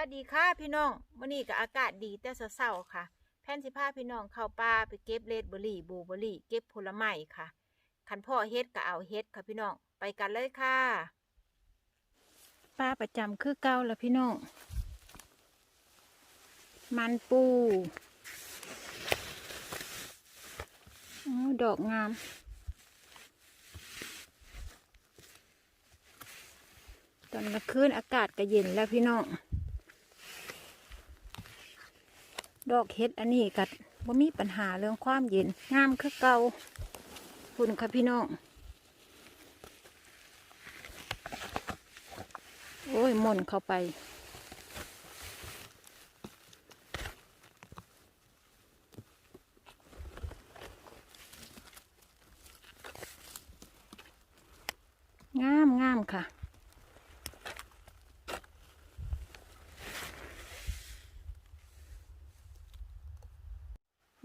วัสดีค่ะพี่น้องวันนี้ก็อากาศดีแต่เศร้าๆค่ะ แพนสิพาพี่น้องเข้าป่าไปเก็บเลดเบอร์รี่บลูเบอร์รี่เก็บผลไม้ค่ะคันพ่อเฮ็ดก็เอาเฮ็ดค่ะพี่น้องไปกันเลยค่ะป้าประจำคือเก่าแล้วพี่น้องมันปูอดอกงามตอนกลางคืนอากาศก็เย็นแล้วพี่น้อง ดอกเห็ดอันนี้กัดว่ามีปัญหาเรื่องความเย็นงามคือเก่าคุณค่ะพี่น้อง โอ้ยมนเข้าไป งามงามค่ะ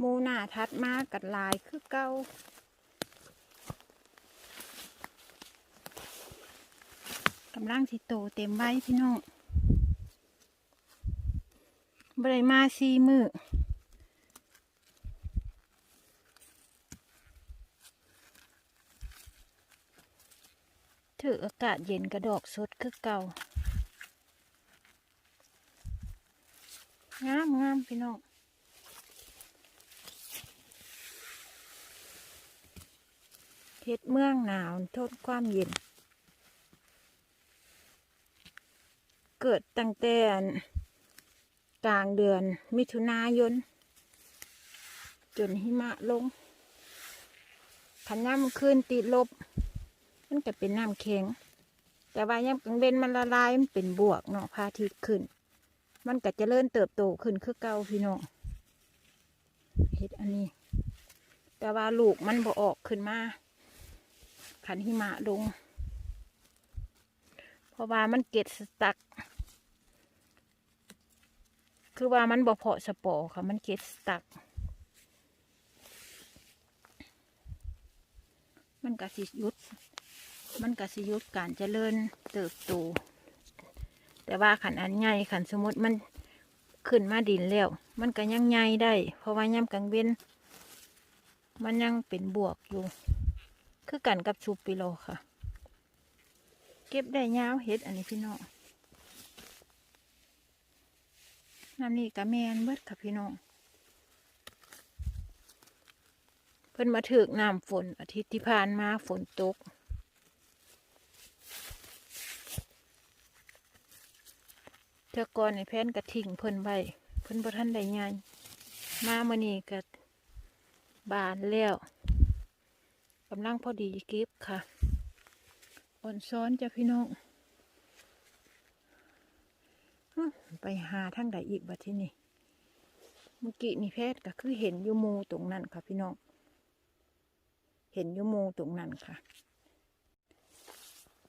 มูหน้าทัดมากกัดลายคือเก้ากำลังสิโตเต็มไว้พี่น้องบริมาซีมือถืออากาศเย็นกระดอกสดคือเก่า งามงามพี่น้อง ฮ็ดเมืองหนาวทนความเย็น เกิดตั้งแต่กลางเดือนมิถุนายน จนหิมะลงขันย่ำขึ้นติดลบ มันก็เป็นน้ำแข็ง แต่ว่าย่ำกลางเบนมันละลายมันเป็นบวกเนาะพาทิตขึ้น มันก็จะเริ่มเติบโตขึ้นคือเก่าพี่น้องเฮ็ดอันนี้ แต่ว่าลูกมันบ่ออกขึ้นมา ขันหิมะลง เพราะว่ามันเก็ดสตัก คือว่ามันบ่เพาะสปอค่ะ มันเก็ดสตัก มันกสิยุด มันกสิยุดการเจริญเติบโต แต่ว่าขันอันใหญ่ขันสมมติมันขึ้นมาดินแล้ว มันก็ยังใหญ่ได้ เพราะว่าย่ำกลางเว้น มันยังเป็นบวกอยู่ คือกันกับชูปิโลค่ะ เก็บได้ยาวเห็ดอันนี้พี่น้องน้ำนี่กะแมนเบิดค่ะพี่น้อง เพิ่นมาถึกน้ำฝนอาทิตย์ที่ผ่านมาฝนตกเธอก่อนในแพนกระถิ่งเพิ่นไว้เพิ่นบ่ทันได้ใหญ่มามื่อนี้ก็บานแล้ว กำลังพอดีเก็บค่ะอ่อนซ้อนจ้ะพี่น้องไปหาทางใดอีกบัดที่นี่เมื่อกี้นี่แพทย์ก็คือเห็นยูมูตรงนั้นค่ะ พี่น้อง เห็นยูมูตรงนั้นค่ะ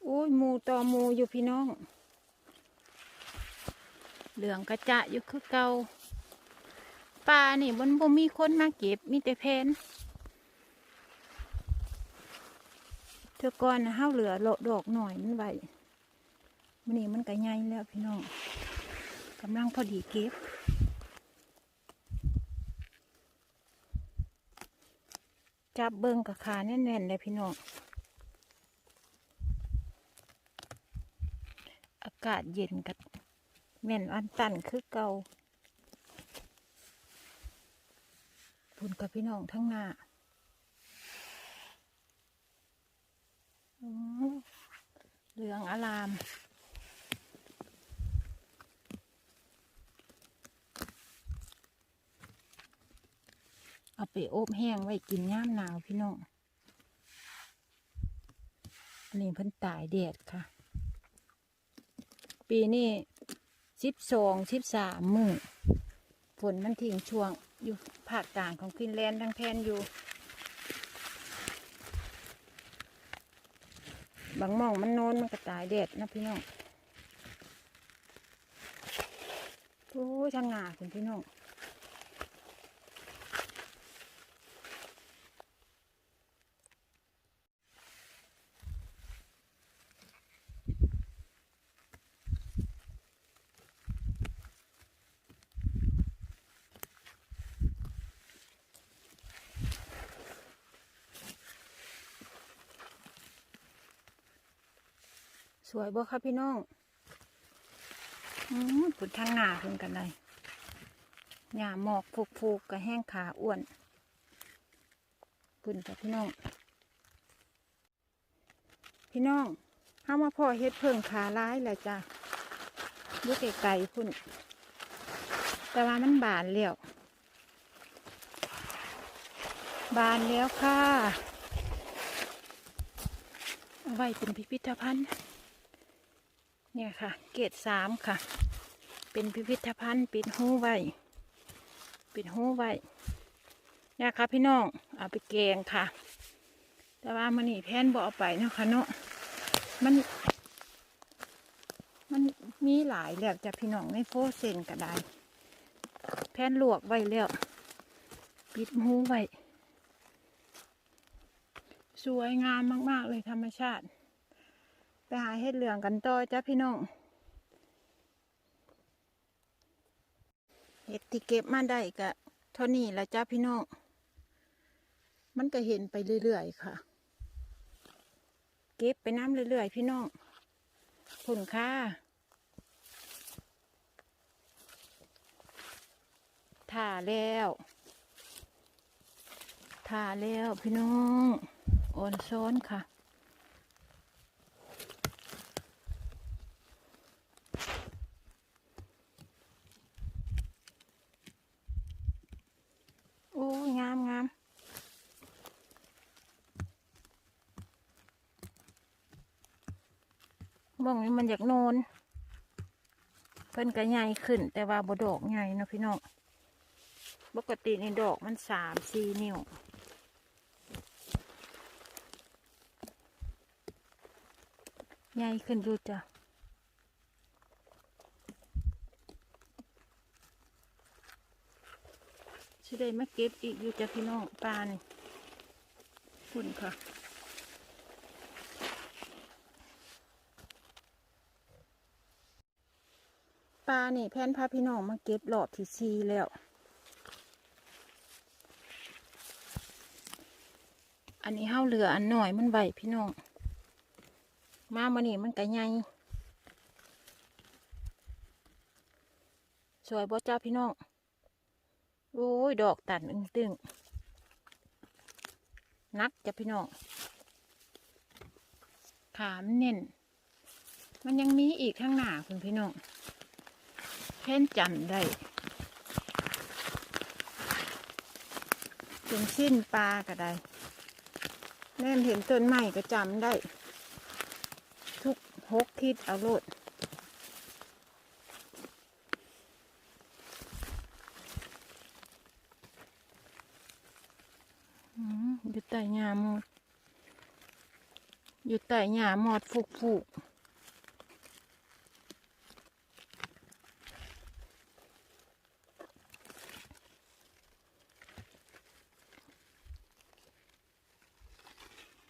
โอ้ยมูต่อมูอยู่พี่น้อง เหลืองกระจะอยู่คือเกาปลานี่มันบ่มีคนมาเก็บมีแต่แพน เธอก่อนนะห้าเหลือโลดอกหน่อยมันไว้มันนี่มันก็ใหญ่แล้วพี่น้องกำลังพอดีเก็บจับเบิ้งกับขาแน่นๆเลยพี่น้องอากาศเย็นกับแม่นอันตันคือเก่าพุ่นกับพี่น้องทั้งหน้า อืม เหลืองอลามเอาไปอบแห้งไว้กินย่ามหนาวพี่น้องอันนี้เพิ่นตายแดดค่ะ ปีนี้สิบสองสิบสามมือฝนมันทิ้งช่วงอยู่ภาคกลางของฟินแลนด์ทั้งแทนอยู่ บางมองมันโนนมันก็ตายแดดนะพี่น้องโอ้ยทางหนาคุณพี่น้อง สวยบ่คะพี่น้องอืมปุ่นทางหน้าเพิ่นกันเลยหญ้าหมอกฟูกๆกับแห้งขาอ้วนปุ่นกับพี่น้อง พี่น้องเข้ามาพ่อเฮ็ดเพิ่งขาร้ายแหละจ้ะอยุกไก่พุ่น แต่ว่ามันบานแล้วบานแล้วค่ะ เอาไว้เป็นพิพิธภัณฑ์ เนี่ยค่ะ เกตสามค่ะ เป็นพิพิธภัณฑ์ปิดหูไว้ ปิดหูไว้เนี่ยค่ะพี่น้องเอาไปแกงค่ะ แต่ว่ามันนี่แพนบเอาไปเนาะค่ะเนาะมัน มันมีหลายแล้วจ้ะพี่น้องในโฟเซนก็ได้ แพนลวกไว้แล้วปิดหูไว้สวยงามมาก ๆ เลยธรรมชาติ ไปหาเห็ดเหลืองกันต่อจ้ะพี่น้อง เห็ดที่เก็บมาได้กะเท่านี้ละจ้ะพี่น้อง มันก็เห็นไปเรื่อยๆค่ะ เก็บไปน้ำเรื่อยๆ พี่น้องผลค่าถ่าแล้วถ่าแล้วพี่น้องอ่อนซ้อนค่ะ โอ้ยงามงามบ้องนี้ มันอยากโนนเพิ่นก็ใหญ่ขึ้น แต่ว่าบดอกใหญ่นะพี่น้องปกติในดอกมันสามสี่นิ้วใหญ่ขึ้นดูจ้ะสิได้มาเก็บอีกอยู่จ้ะพี่น้องปลานี่คุณค่ะ ลานี่แพนพาพี่น้องมาเก็บรอบที่ซีแล้ว อันนี้เฮาเหลืออันหน่อยมันใบพี่น้อง มามานี่มันก็ใหญ่สวยบ่จ้าพี่น้อง โอ้ย ดอกตัดอึ้งตึงนักจ้ะพี่น้อง ขามเน่น มันยังมีอีกข้างหน้าคุณพี่น้อง เพ่นจำได้เป็นสิ้นปลาก็ได้แม่นเห็นต้นไม้ก็จำได้ ทุกหกทิศเอาโลดอืมอยู่ใต้หญ้าหมด อยู่ใต้หญ้าหมอดฟุกฟุก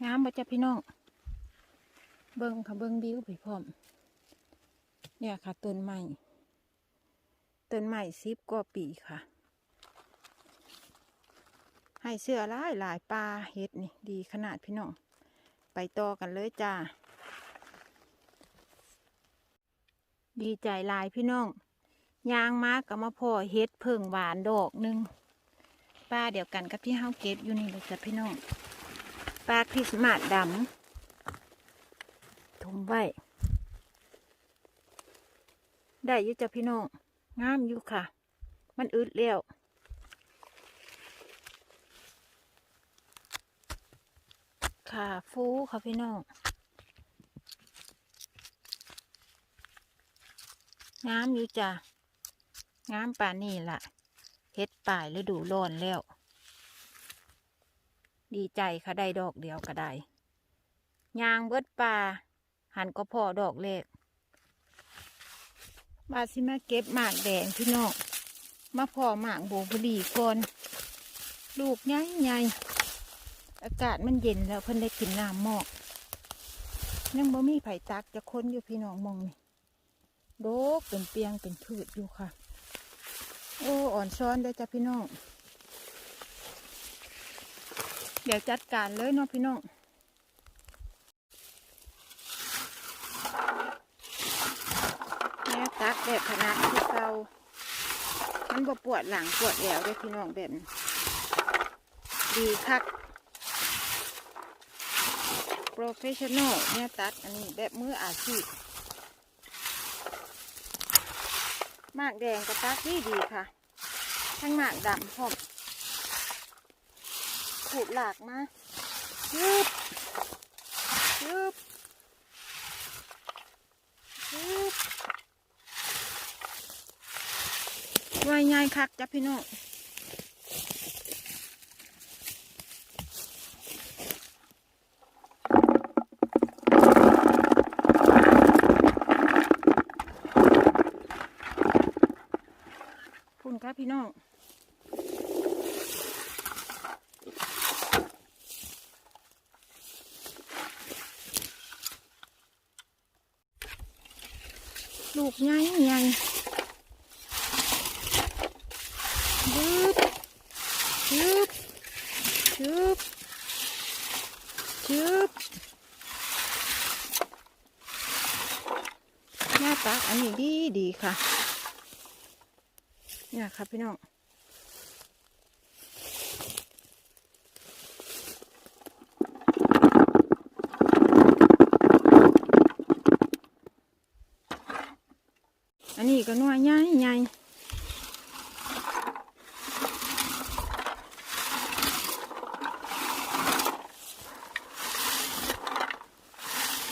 งามบ่จ้ะพี่น้อง เบิ่งค่ะเบิ่งบิ้วไปพร้อม เนี่ยค่ะต้นไม้ต้นไม้สิบกว่าปีค่ะ ให้เสื้อลายหลายปลาเห็ดนี่ดีขนาดพี่น้อง ไปต่อกันเลยจ้า ดีใจลายพี่น้อง ยางมากกับมาพ่อเห็ดเพิ่งหวานดอกหนึ่งปลาเดียวกันกับที่เฮาเก็บอยู่นี่เลยจ้ะพี่น้อง ลาคริสต์มาสดำถุมไว้ ได้ยู่จ้ะพี่น้องงามอยู่ค่ะ มันอึดแล้วขาฟูค่ะพี่น้องงามอยู่จ้ะงามป่านนี่ล่ะเฮ็ดป่ายฤดูร้อนแล้ว ดีใจค่ะได้ดอกเดียวก็ได้ยางเบิดป่าหันก็พอดอกเล็กบาสิมาเก็บหมากแดงพี่น้องมาพอหมากโบบุรีก่อนลูกใหญ่ใหญ่อากาศมันเย็นแล้วเพิ่นได้กินน้ำหมอกยังบ่มีไผ่ตักจะค้นอยู่พี่น้องมองนี่โดกเป็นเปียงเป็นพืชอยู่ค่ะ โอ้อ่อนซ้อนได้จ้ะพี่น้อง เดี๋ยวจัดการเลยเนาะพี่น้องแบบขนาดที่เก่ามันบ่ปวดหลังปวดแอวได้อพี่น้องแบบนี้ดีคักโปรเฟชชั่นอลเนี่ยตัดอันนี้แบบมืออาชีพมากแดงก็ตัดดีดีค่ะ ทั้งหมากดำพร้อม ขูดหลากมายืบยืบยืบไว้ง่ายคักจ้ะพี่น้องพุ่นครับพี่น้อง ลูกใหญ่ใหญ่ยืบยืบยืบยืบหน้าตาอันนี้ดีดีค่ะเนี่ยค่ะพี่น้อง อันนี้ก็นัวใหญ่ใหญ่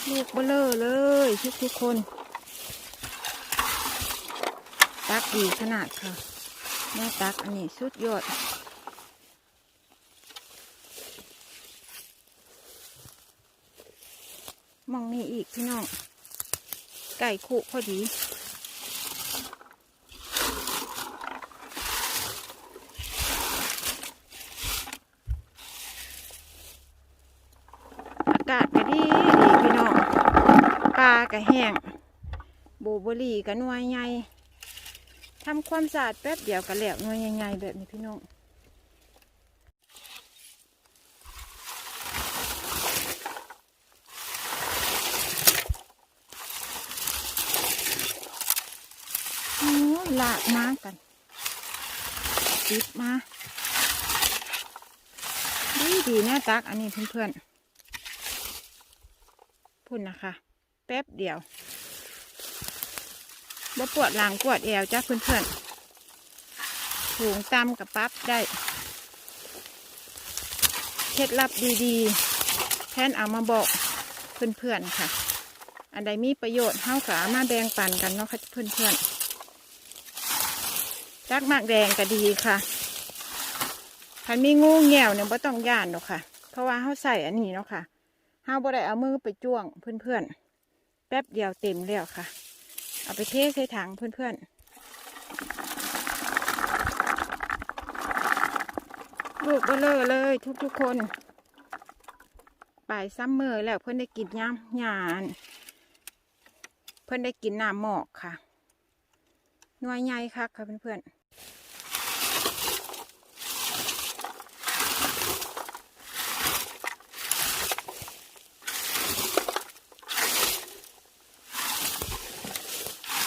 ลูกเบลอเลย ทุกคนตักดีขนาดค่ะ แม่ตักอันนี้สุดยอดมองนี่อีกพี่น้อง ไก่คุพอดี อากาศก็ดีดีพี่น้อง ปลาก็แห้งโบเบอรี่ก็หน่วยใหญ่ทำความสะอาดแป๊บเดียวก็แล้วหน่วยใหญ่ๆแบบนี้พี่น้องโอ้ลากมากันติดมา ดีดีๆนะตักอันนี้เพื่อนๆพุ่นนะคะ แป๊บเดียวบ่ปวดหลังปวดแอวจ้าเพื่อนๆถุงตำกับปั๊บได้เคล็ดลับดีๆ แทนเอามาบอกเพื่อนๆค่ะ อันใดมีประโยชน์เฮากามาแบ่งปันกันเนาะค่ะเพื่อนๆจักหมากแดงก็ดีค่ะคันมีงูแง่วเนี่ยบ่ต้องย่านหรอกค่ะ เพราะว่าเฮาใส่อันนี้เนาะค่ะเฮาบ่ได้เอามือไปจ้วงเพื่อนๆ แป๊บเดียวเต็มแล้วค่ะ เอาไปเทใส่ถังเพื่อนๆ ลูกเบลอเลยทุกๆคนปลายซัมเมอร์แล้วเพื่อนได้กินย่ำหยาน เพื่อนได้กินน้ำหมอกค่ะ หน่วยใหญ่คักค่ะเพื่อนๆ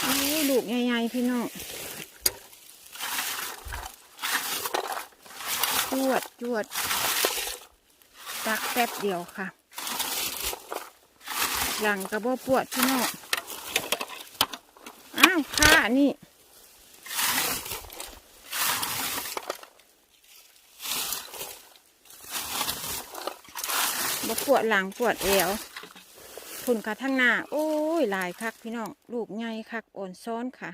โอ้ยลูกใหญ่ๆ พี่น้องจวดจวดตักแป๊บเดียวค่ะ หลังกระบอกปวดพี่น้องอ้าวค่านี่บ่ปวดหลังปวดเอวพุ่นค่ะทั้งหน้า โอ้ยหลายคักพี่น้อง ลูกใหญ่คักอ่อนซ้อนค่ะ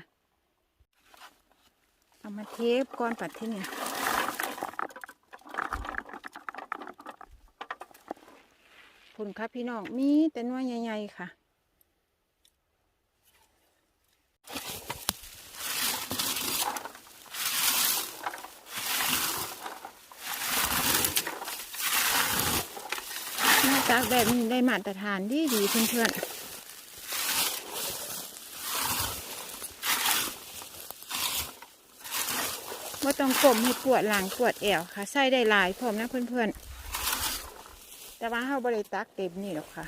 เอามาเทปก้อนปัดที่นี่พุ่นค่ะพี่น้องมีแต่น้อยใหญ่ๆค่ะหน้าตากแบบนี้ได้มาตรฐานดีดีเพื่อนๆ ต้องกลมให้ปวดหลังปวดแอวค่ะ ใส่ได้หลายพร้อมนะเพื่อนๆ แต่ว่าเฮาบริตักเต็มนี่หรอกค่ะ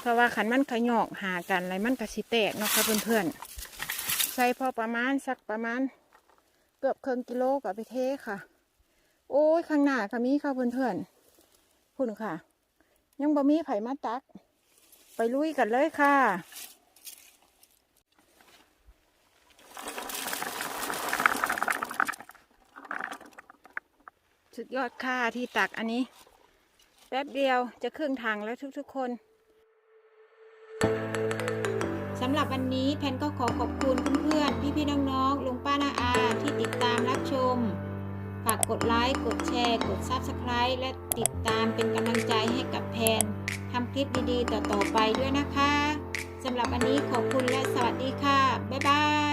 เพราะว่าขันมันขยอกหากันอะไรมันก็สิแตกเนาะค่ะเพื่อนๆ ใส่พอประมาณสักประมาณ เกือบครึ่งกิโลกับไปเทค่ะ โอ้ยข้างหน้าก็มีค่ะเพื่อนๆพุ่นค่ะ ยังบ่มีไผ่มาตัก ไปลุยกันเลยค่ะ สุดยอดค่ะที่ตักอันนี้ แป๊บเดียวจะครึ่งทางแล้วทุกๆคนสำหรับวันนี้แพนก็ขอขอบคุณเพื่อนๆ พี่ๆ น้องๆ ลุงป้านาอาที่ติดตามรับชม ฝากกดไลค์ กดแชร์ กด Subscribe และติดตามเป็นกำลังใจให้กับแพนทำคลิปดีๆ ต่อๆไปด้วยนะคะ สำหรับวันนี้ขอบคุณและสวัสดีค่ะ บ๊ายบาย